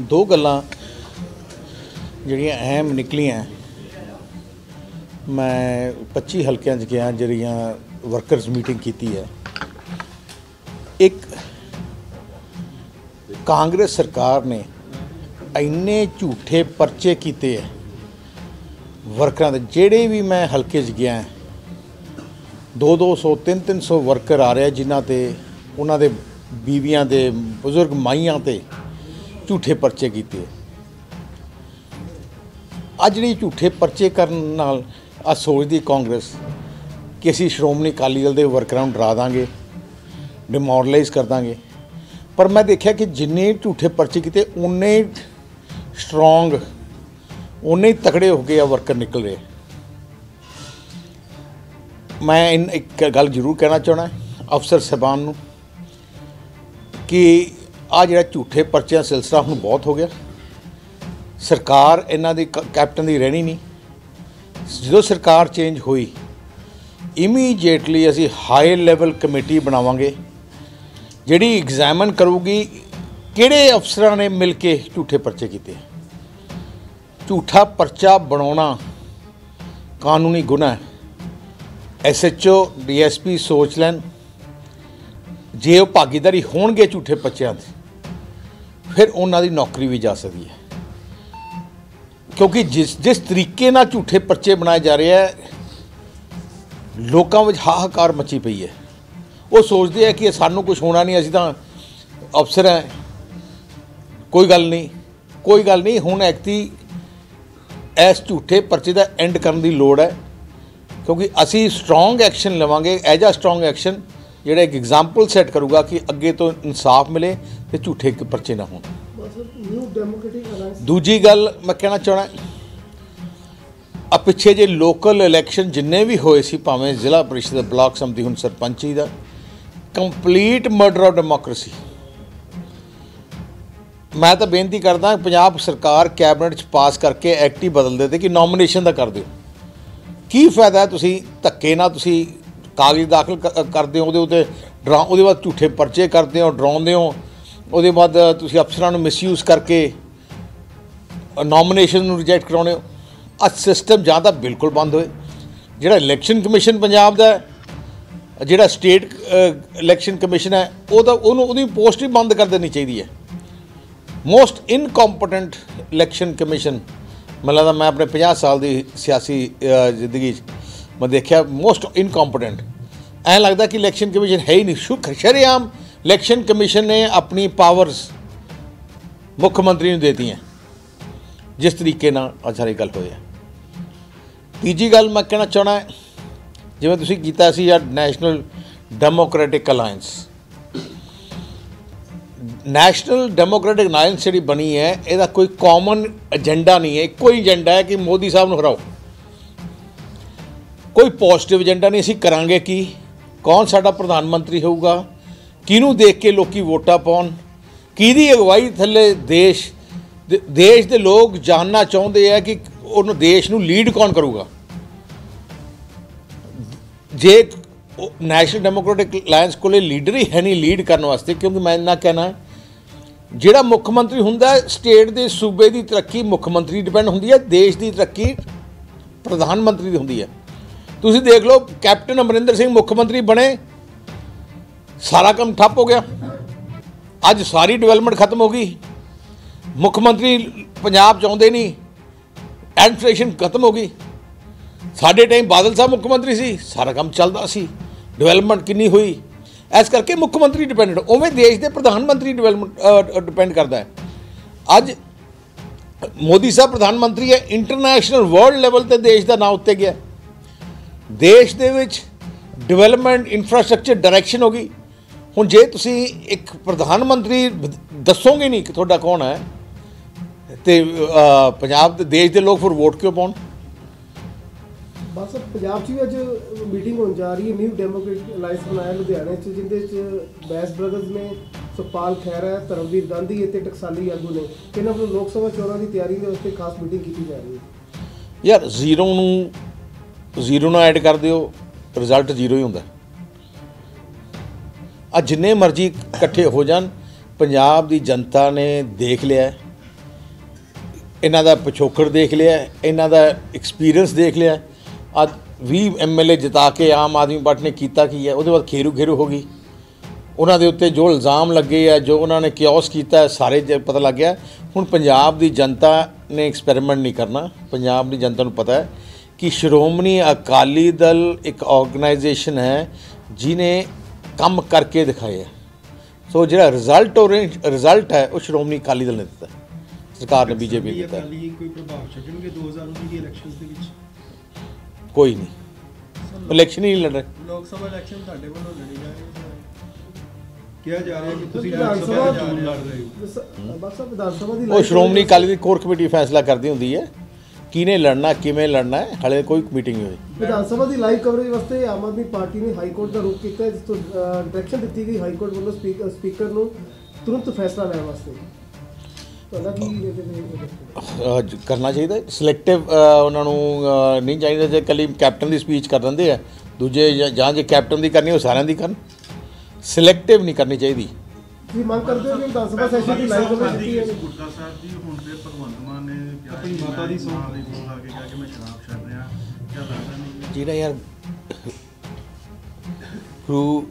ਦੋ ਗੱਲਾਂ ਜਿਹੜੀਆਂ ਅਹਿਮ ਨਿਕਲੀਆਂ। ਮੈਂ 25 ਹਲਕਿਆਂ 'ਚ ਗਿਆ ਜਿਹੜੀਆਂ ਵਰਕਰਸ ਮੀਟਿੰਗ ਕੀਤੀ ਹੈ। ਇੱਕ, ਕਾਂਗਰਸ ਸਰਕਾਰ ਨੇ ਇੰਨੇ ਝੂਠੇ ਪਰਚੇ ਕੀਤੇ ਹੈ ਵਰਕਰਾਂ ਦੇ। ਜਿਹੜੇ ਵੀ ਮੈਂ ਹਲਕੇ 'ਚ ਗਿਆ 2-200 3-300 ਵਰਕਰ ਆ ਰਿਹਾ ਜਿਨ੍ਹਾਂ ਤੇ, ਉਹਨਾਂ ਦੇ ਬੀਵੀਆਂ ਦੇ ਬਜ਼ੁਰਗ ਮਾਈਆਂ ਤੇ ਝੂਠੇ ਪਰਚੇ ਕੀਤੇ ਅੱਜ ਜਿਹੜੀ ਝੂਠੇ ਪਰਚੇ ਕਰਨ ਨਾਲ ਆ ਸੋਚਦੀ ਕਾਂਗਰਸ ਕਿ ਅਸੀਂ ਸ਼੍ਰੋਮਣੀ ਅਕਾਲੀ ਦਲ ਦੇ ਵਰਕਰਾਂ ਨੂੰ ਡਰਾ ਦਾਂਗੇ, ਡਿਮੋਰਲਾਈਜ਼ ਕਰ ਦਾਂਗੇ। ਪਰ ਮੈਂ ਦੇਖਿਆ ਕਿ ਜਿੰਨੇ ਝੂਠੇ ਪਰਚੇ ਕੀਤੇ ਉਨੇ ਸਟਰੋਂਗ ਉਨੇ ਹੀ ਤਕੜੇ ਹੋ ਗਏ ਆ ਵਰਕਰ ਨਿਕਲ ਰਹੇ ਮੈਂ ਇਨ- ਇੱਕ ਗੱਲ ਜ਼ਰੂਰ ਕਹਿਣਾ ਚਾਹਣਾ ਅਫਸਰ ਸਾਹਿਬਾਨ ਨੂੰ, ਕਿ ਆ ਜਿਹੜਾ ਝੂਠੇ ਪਰਚਿਆਂ ਦਾ ਸਿਲਸਿਲਾ ਹੁਣ ਬਹੁਤ ਹੋ ਗਿਆ। ਸਰਕਾਰ ਇਹਨਾਂ ਦੀ ਕ- ਕੈਪਟਨ ਦੀ ਰਹਿਣੀ ਨਹੀਂ। ਜਦੋਂ ਸਰਕਾਰ ਚੇਂਜ ਹੋਈ ਇਮੀਡੀਏਟਲੀ ਅਸੀਂ ਹਾਈ ਲੈਵਲ ਕਮੇਟੀ ਬਣਾਵਾਂਗੇ, ਜਿਹੜੀ ਐਗਜ਼ਾਮਨ ਕਰੂਗੀ ਕਿਹੜੇ ਅਫਸਰਾਂ ਨੇ ਮਿਲ ਕੇ ਝੂਠੇ ਪਰਚੇ ਕੀਤੇ। ਝੂਠਾ ਪਰਚਾ ਬਣਾਉਣਾ ਕਾਨੂੰਨੀ ਗੁਨਾਹ ਹੈ। ਐਸਐਚਓ ਡੀਐਸਪੀ ਸੋਚ ਲੈਣ। ਜੇ ਉਹ ਭਾਗੀਦਾਰੀ ਹੋਣਗੇ ਝੂਠੇ ਪਰਚਿਆਂ ਦੇ ਫਿਰ ਉਹਨਾਂ ਦੀ ਨੌਕਰੀ ਵੀ ਜਾ ਸਕਦੀ ਹੈ। ਕਿਉਂਕਿ ਜਿਸ ਜਿਸ ਤਰੀਕੇ ਨਾਲ ਝੂਠੇ ਪਰਚੇ ਬਣਾਏ ਜਾ ਰਹੇ ਹੈ ਲੋਕਾਂ ਵਿੱਚ ਹਾਹਾਕਾਰ ਮਚੀ ਪਈ ਹੈ। ਉਹ ਸੋਚਦੇ ਆ ਕਿ ਸਾਨੂੰ ਕੁਝ ਹੋਣਾ ਨਹੀਂ, ਅਸੀਂ ਤਾਂ ਅਫਸਰ ਹੈ। ਕੋਈ ਗੱਲ ਨਹੀਂ, ਕੋਈ ਗੱਲ ਨਹੀਂ, ਹੁਣ ਐਕਤੀ ਇਸ ਝੂਠੇ ਪਰਚੇ ਦਾ ਐਂਡ ਕਰਨ ਦੀ ਲੋੜ ਹੈ। ਕਿਉਂਕਿ ਅਸੀਂ ਸਟਰੋਂਗ ਐਕਸ਼ਨ ਲਵਾਂਗੇ ਐਜ ਆ ਸਟਰੋਂਗ ਐਕਸ਼ਨ ਜਿਹੜਾ ਇੱਕ ਐਗਜ਼ਾਮਪਲ ਸੈੱਟ ਕਰੂਗਾ ਕਿ ਅੱਗੇ ਤੋਂ ਇਨਸਾਫ ਮਿਲੇ ਤੇ ਝੂਠੇ ਪਰਚੇ ਨਾ ਹੋਣ। ਦੂਜੀ ਗੱਲ ਮੈਂ ਕਹਿਣਾ ਚਾਹਣਾ ਆ ਪਿੱਛੇ ਜੇ ਲੋਕਲ ਇਲੈਕਸ਼ਨ ਜਿੰਨੇ ਵੀ ਹੋਏ ਸੀ, ਭਾਵੇਂ ਜ਼ਿਲ੍ਹਾ ਪਰਿਸ਼ਦ ਬਲਾਕ ਸੰਮਤੀ ਹੁਣ ਸਰਪੰਚੀ ਦਾ ਕੰਪਲੀਟ ਮਰਡਰ ਆਫ ਡੈਮੋਕ੍ਰੇਸੀ ਮੈਂ ਤਾਂ ਬੇਨਤੀ ਕਰਦਾ ਪੰਜਾਬ ਸਰਕਾਰ ਕੈਬਨਿਟ ਚ ਪਾਸ ਕਰਕੇ ਐਕਟ ਹੀ ਬਦਲ ਦੇ ਤੇ ਕਿ ਨੋਮੀਨੇਸ਼ਨ ਦਾ ਕਰ ਦਿਓ। ਕੀ ਫਾਇਦਾ ਤੁਸੀਂ ਧੱਕੇ ਨਾਲ ਤੁਸੀਂ ਕਾਗਜ਼ ਦਾਖਲ ਕ- ਕਰਦੇ ਹੋ, ਉਹਦੇ ਉੱਤੇ ਡਰਾ, ਉਹਦੇ ਬਾਅਦ ਝੂਠੇ ਪਰਚੇ ਕਰਦੇ ਹੋ, ਡਰਾਉਂਦੇ ਹੋ, ਉਹਦੇ ਬਾਅਦ ਤੁਸੀਂ ਅਫਸਰਾਂ ਨੂੰ ਮਿਸਯੂਜ਼ ਕਰਕੇ ਨੋਮੀਨੇਸ਼ਨ ਨੂੰ ਰਿਜੈਕਟ ਕਰਾਉਣੇ ਹੋ। ਆ ਸਿਸਟਮ ਜਾਂ ਤਾਂ ਬਿਲਕੁਲ ਬੰਦ ਹੋਏ। ਜਿਹੜਾ ਇਲੈਕਸ਼ਨ ਕਮਿਸ਼ਨ ਪੰਜਾਬ ਦਾ ਜਿਹੜਾ ਸਟੇਟ ਇਲੈਕਸ਼ਨ ਕਮਿਸ਼ਨ ਹੈ, ਉਹ ਤਾਂ ਉਹਨੂੰ, ਉਹਦੀ ਪੋਸਟ ਹੀ ਬੰਦ ਕਰ ਦੇਣੀ ਚਾਹੀਦੀ ਹੈ। ਮੋਸਟ ਇਨਕੰਪੀਟੈਂਟ ਇਲੈਕਸ਼ਨ ਕਮਿਸ਼ਨ ਮੈਨੂੰ ਲੱਗਦਾ ਮੈਂ ਆਪਣੇ 50 ਸਾਲ ਦੀ ਸਿਆਸੀ ਜ਼ਿੰਦਗੀ 'ਚ ਮੈਂ ਦੇਖਿਆ ਮੋਸਟ ਇਨਕੰਪੀਟੈਂਟ ਐਂ ਲੱਗਦਾ ਕਿ ਇਲੈਕਸ਼ਨ ਕਮਿਸ਼ਨ ਹੈ ਹੀ ਨਹੀਂ। ਸ਼ੁਕ ਸ਼ਰੇਆਮ ਇਲੈਕਸ਼ਨ ਕਮਿਸ਼ਨ ਨੇ ਆਪਣੀ ਪਾਵਰਸ ਮੁੱਖ ਮੰਤਰੀ ਨੂੰ ਦੇਤੀਆਂ। ਜਿਸ ਤਰੀਕੇ ਨਾਲ ਅੱਜ ਸਾਰੀ ਗੱਲ ਹੋਈ ਹੈ। ਤੀਜੀ ਗੱਲ ਮੈਂ ਕਹਿਣਾ ਚਾਹਣਾ ਜਿਵੇਂ ਤੁਸੀਂ ਕੀਤਾ ਸੀ ਯਾ national democratic alliance national democratic alliance ਜਿਹੜੀ ਬਣੀ ਹੈ, ਇਹਦਾ ਕੋਈ ਕਾਮਨ ਏਜੰਡਾ ਨਹੀਂ ਹੈ। ਇੱਕੋ ਹੀ ਏਜੰਡਾ ਹੈ ਕਿ ਮੋਦੀ ਸਾਹਿਬ ਨੂੰ ਹਰਾਓ। ਕੋਈ ਪੋਜ਼ਿਟਿਵ ਏਜੰਡਾ ਨਹੀਂ, ਅਸੀਂ ਕਰਾਂਗੇ ਕੀ? ਕੌਣ ਸਾਡਾ ਪ੍ਰਧਾਨ ਮੰਤਰੀ ਹੋਊਗਾ? ਕਿਹਨੂੰ ਦੇਖ ਕੇ ਲੋਕੀ ਵੋਟਾਂ ਪਾਉਣ? ਕਿਹਦੀ ਅਗਵਾਈ ਥੱਲੇ ਦੇਸ਼ ਦੇ- ਦੇਸ਼ ਦੇ ਲੋਕ ਜਾਣਨਾ ਚਾਹੁੰਦੇ ਆ ਕਿ ਉਹਨੂੰ ਦੇਸ਼ ਨੂੰ ਲੀਡ ਕੌਣ ਕਰੂਗਾ? ਜੇ ਨੈਸ਼ਨਲ ਡੈਮੋਕ੍ਰੈਟਿਕ ਅਲਾਈਅੰਸ ਕੋਲੇ ਲੀਡਰ ਹੀ ਹੈ ਨਹੀਂ ਲੀਡ ਕਰਨ ਵਾਸਤੇ, ਕਿਉਂਕਿ ਮੈਂ ਇੰਨਾ ਕਹਿਣਾ ਜਿਹੜਾ ਮੁੱਖ ਮੰਤਰੀ ਹੁੰਦਾ ਸਟੇਟ ਦੇ ਸੂਬੇ ਦੀ ਤਰੱਕੀ ਮੁੱਖ ਮੰਤਰੀ ਡਿਪੈਂਡ ਹੁੰਦੀ ਹੈ, ਦੇਸ਼ ਦੀ ਤਰੱਕੀ ਪ੍ਰਧਾਨ ਮੰਤਰੀ ਦੀ ਹੁੰਦੀ ਹੈ। ਤੁਸੀਂ ਦੇਖ ਲਓ, ਕੈਪਟਨ ਅਮਰਿੰਦਰ ਸਿੰਘ ਮੁੱਖ ਮੰਤਰੀ ਬਣੇ। ਸਾਰਾ ਕੰਮ ਠੱਪ ਹੋ ਗਿਆ। ਅੱਜ ਸਾਰੀ ਡਿਵੈਲਪਮੈਂਟ ਖਤਮ ਹੋ ਗਈ। ਮੁੱਖ ਮੰਤਰੀ ਪੰਜਾਬ ਚਾਹੁੰਦੇ ਨਹੀਂ। ਐਡਮਿਨਿਸਟ੍ਰੇਸ਼ਨ ਖਤਮ ਹੋ ਗਈ। ਸਾਡੇ ਟਾਈਮ ਬਾਦਲ ਸਾਹਿਬ ਮੁੱਖ ਮੰਤਰੀ ਸੀ। ਸਾਰਾ ਕੰਮ ਚੱਲਦਾ ਸੀ। ਡਿਵੈਲਪਮੈਂਟ ਕਿੰਨੀ ਹੋਈ। ਇਸ ਕਰਕੇ ਮੁੱਖ ਮੰਤਰੀ ਡਿਪੈਂਡੈਂਟ ਉਵੇਂ ਦੇਸ਼ ਦੇ ਪ੍ਰਧਾਨ ਮੰਤਰੀ ਡਿਵੈਲਪਮੈਂਟ ਡਿਪੈਂਡ ਕਰਦਾ ਹੈ। ਅੱਜ ਮੋਦੀ ਸਾਹਿਬ ਪ੍ਰਧਾਨ ਮੰਤਰੀ ਹੈ। ਇੰਟਰਨੈਸ਼ਨਲ ਵਰਲਡ ਲੈਵਲ ਤੇ ਦੇਸ਼ ਦਾ ਨਾਂ ਉੱਤੇ ਗਿਆ। ਦੇਸ਼ ਦੇ ਵਿੱਚ ਡਿਵੈਲਪਮੈਂਟ ਇਨਫਰਾਸਟ੍ਰਕਚਰ ਡਾਇਰੈਕਸ਼ਨ ਹੋ ਗਈ। ਹੁਣ ਜੇ ਤੁਸੀਂ ਇੱਕ ਪ੍ਰਧਾਨ ਮੰਤਰੀ ਦੱਸੋਗੇ ਨਹੀਂ ਕਿ ਤੁਹਾਡਾ ਕੌਣ ਹੈ ਤੇ ਪੰਜਾਬ ਦੇ ਦੇਸ਼ ਦੇ ਲੋਕ ਫਿਰ ਵੋਟ ਕਿਉਂ ਪਾਉਣ? ਬਸ ਪੰਜਾਬ 'ਚ ਵੀ ਅੱਜ ਮੀਟਿੰਗ ਹੋਣ ਜਾ ਰਹੀ ਹੈ ਨਿਊ ਡੈਮੋਕ੍ਰੈਟਿਕ ਅਲਾਈਅੰਸ ਬਣਾਇਆ ਲੁਧਿਆਣੇ 'ਚ ਜਿੰਦੇ 'ਚ ਬੈਸ ਬ੍ਰਦਰਜ਼ ਨੇ ਸੁਪਾਲ ਖਹਿਰਾ ਧਰਮਵੀਰ ਗਾਂਧੀ ਅਤੇ ਟਕਸਾਲੀ ਆਗੂ ਨੇ ਇਹਨਾਂ ਵੱਲੋਂ ਲੋਕ ਸਭਾ ਚੋਣਾਂ ਦੀ ਤਿਆਰੀ ਦੇ ਉੱਤੇ ਖਾਸ ਮੀਟਿੰਗ ਕੀਤੀ ਜਾ ਰਹੀ ਹੈ। ਯਾਰ ਜ਼ੀਰੋ ਨੂੰ ਜ਼ੀਰੋ ਨਾਲ ਐਡ ਕਰ ਦਿਓ ਰਿਜ਼ਲਟ ਜ਼ੀਰੋ ਹੀ ਹੁੰਦਾ। ਆ ਜਿੰਨੇ ਮਰਜ਼ੀ ਇਕੱਠੇ ਹੋ ਜਾਣ, ਪੰਜਾਬ ਦੀ ਜਨਤਾ ਨੇ ਦੇਖ ਲਿਆ ਇਹਨਾਂ ਦਾ ਪਿਛੋਕੜ ਦੇਖ ਲਿਆ ਇਹਨਾਂ ਦਾ ਐਕਸਪੀਰੀਅੰਸ ਦੇਖ ਲਿਆ ਅੱਜ 20 ਐਮਐਲਏ ਜਿਤਾ ਕੇ ਆਮ ਆਦਮੀ ਪਾਰਟੀ ਨੇ ਕੀਤਾ ਕੀ ਹੈ, ਉਹਦੇ ਬਾਅਦ ਖੇਰੂ ਖੇਰੂ ਹੋ ਗਈ। ਉਹਨਾਂ ਦੇ ਉੱਤੇ ਜੋ ਇਲਜ਼ਾਮ ਲੱਗੇ ਆ, ਜੋ ਉਹਨਾਂ ਨੇ ਕਿਉਸ ਕੀਤਾ ਸਾਰੇ ਜ- ਪਤਾ ਲੱਗ ਗਿਆ। ਹੁਣ ਪੰਜਾਬ ਦੀ ਜਨਤਾ ਨੇ ਐਕਸਪੈਰੀਮੈਂਟ ਨਹੀਂ ਕਰਨਾ, ਪੰਜਾਬ ਦੀ ਜਨਤਾ ਨੂੰ ਪਤਾ ਹੈ। ਕਿ ਸ਼੍ਰੋਮਣੀ ਅਕਾਲੀ ਦਲ ਇੱਕ ਆਰਗੇਨਾਈਜੇਸ਼ਨ ਹੈ ਜਿਨੇ ਕੰਮ ਕਰਕੇ ਦਿਖਾਇਆ ਸੋ ਜਿਹੜਾ ਰਿਜ਼ਲਟ ਰਿਜ਼ਲਟ ਹੈ ਉਹ ਸ਼੍ਰੋਮਣੀ ਅਕਾਲੀ ਦਲ ਨੇ ਦਿੱਤਾ ਹੈ। ਸਰਕਾਰ ਨੇ ਬੀਜੇਪੀ ਨੇ ਦਿੱਤਾ ਹੈ। ਕੋਈ ਪ੍ਰਭਾਵ ਛੱਡਣਗੇ 2019 ਦੀ ਇਲੈਕਸ਼ਨਸ ਦੇ ਵਿੱਚ? ਕੋਈ ਨਹੀਂ। ਇਲੈਕਸ਼ਨ ਹੀ ਨਹੀਂ ਲੜ ਰਹੇ। ਲੋਕ ਸਭਾ ਇਲੈਕਸ਼ਨ ਤੁਹਾਡੇ ਵੱਲੋਂ ਲੜੀ ਜਾ ਰਹੀ ਹੈ। ਕਿਹਾ ਜਾ ਰਿਹਾ ਕਿ ਤੁਸੀਂ ਵਿਧਾਨ ਲੋਕ ਸਭਾ ਸਭਾ ਚੋਣ ਲੜ ਰਹੇ ਹੋ। ਬਸ ਵਿਧਾਨ ਸਭਾ ਦੀ ਉਹ ਸ਼੍ਰੋਮਣੀ ਅਕਾਲੀ ਦੀ ਕੋਰ ਕਮੇਟੀ ਫੈਸਲਾ ਕਰਦੀ ਹੁੰਦੀ ਹੈ। ਕਿਹਨੇ ਲੜਨਾ ਕਿਵੇਂ ਲੜਨਾ ਹੈ ਹਾਲੇ ਕੋਈ ਮੀਟਿੰਗ ਨਹੀਂ ਹੋਈ। ਵਿਧਾਨ ਸਭਾ ਦੀ ਲਾਈਵ ਕਵਰੇਜ ਵਾਸਤੇ ਆਮ ਆਦਮੀ ਪਾਰਟੀ ਨੇ ਹਾਈ ਕੋਰਟ ਦਾ ਰੁਖ ਕੀਤਾ ਜਿਸ ਤੋਂ ਡਾਇਰੈਕਸ਼ਨ ਦਿੱਤੀ ਗਈ ਹਾਈ ਕੋਰਟ ਵੱਲੋਂ ਸਪੀਕਰ ਨੂੰ ਤੁਰੰਤ ਫੈਸਲਾ ਲੈਣ ਵਾਸਤੇ। ਕਰਨਾ ਚਾਹੀਦਾ ਸਿਲੈਕਟਿਵ ਉਹਨਾਂ ਨੂੰ ਨਹੀਂ ਚਾਹੀਦਾ ਜੇ ਕੱਲੀ ਕੈਪਟਨ ਦੀ ਸਪੀਚ ਕਰ ਦਿੰਦੇ ਆ ਦੂਜੇ ਜਾਂ ਜੇ ਕੈਪਟਨ ਦੀ ਕਰਨੀ ਉਹ ਸਾਰਿਆਂ ਦੀ ਕਰਨ। ਸਿਲੈਕਟਿਵ ਨਹੀਂ ਕਰਨੀ ਚਾਹੀਦੀ। ਤੁਸੀਂ ਮੰਗ ਕਰਦੇ ਹੋ ਕਿ ਵਿਧਾਨ ਸਭਾ ਸੈਸ਼ਨ ਦੀ ਲਾਈਵ ਕਵਰੇਜ ਦਿੱਤੀ ਹੈ ਗੁਰਦਾ ਸਾਹਿਬ ਜੀ ਹੁਣ ਫਿਰ ਭਗਵੰਤ ਮਾਨ ਨੇ ਕਿਹਾ ਆਪਣੀ ਕਿ ਮਾਤਾ ਦੀ ਸਹੁੰ ਮਾਂ ਦੀ ਸਹੁੰ ਲਾ ਕੇ ਕਿਹਾ ਕਿ ਮੈਂ ਸ਼ਰਾਬ ਛੱਡ ਰਿਹਾ। ਕਿਆ ਲੱਗਦਾ ਨਹੀਂ ਜਿਹੜਾ ਯਾਰ ਗੁਰੂ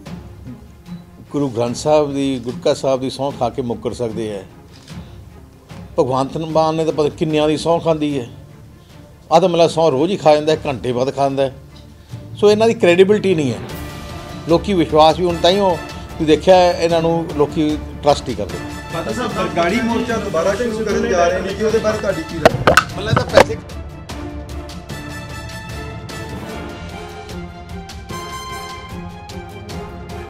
ਗੁਰੂ ਗ੍ਰੰਥ ਸਾਹਿਬ ਦੀ ਗੁਰਕਾ ਸਾਹਿਬ ਦੀ ਸਹੁੰ ਖਾ ਕੇ ਮੁੱਕਰ ਸਕਦੇ ਹੈ ਭਗਵੰਤ ਮਾਨ ਨੇ ਤਾਂ ਪਤਾ ਕਿੰਨਿਆਂ ਦੀ ਸਹੁੰ ਖਾਂਦੀ ਹੈ ਤਾਂ ਮਤਲਬ ਸਹੁੰ ਰੋਜ਼ ਹੀ ਖਾ ਜਾਂਦਾ ਹੈ, ਘੰਟੇ ਬਾਅਦ ਖਾਂਦਾ। ਸੋ ਇਹਨਾਂ ਦੀ ਕ੍ਰੈਡੀਬਿਲਟੀ ਨਹੀਂ ਹੈ ਲੋਕੀ ਵਿਸ਼ਵਾਸ ਵੀ ਹੁਣ ਤਾਂ ਹੀ ਉਹ ਤੁਸੀਂ ਦੇਖਿਆ ਇਹਨਾਂ ਨੂੰ ਲੋਕੀ ਟਰਸਟ ਹੀ ਕਰਦੇ ਬਾਕੀ ਸਾਹਿਬ ਗਾੜੀ ਮੋਰਚਾ ਦੁਬਾਰਾ ਸ਼ੁਰੂ ਕਰਨ ਜਾ ਰਹੇ ਨੇ ਕਿ ਉਹਦੇ ਬਾਰੇ ਤੁਹਾਡੀ ਕੀ ਰਾਏ ਹੈ? ਮਤਲਬ ਤਾਂ ਪੈਸੇ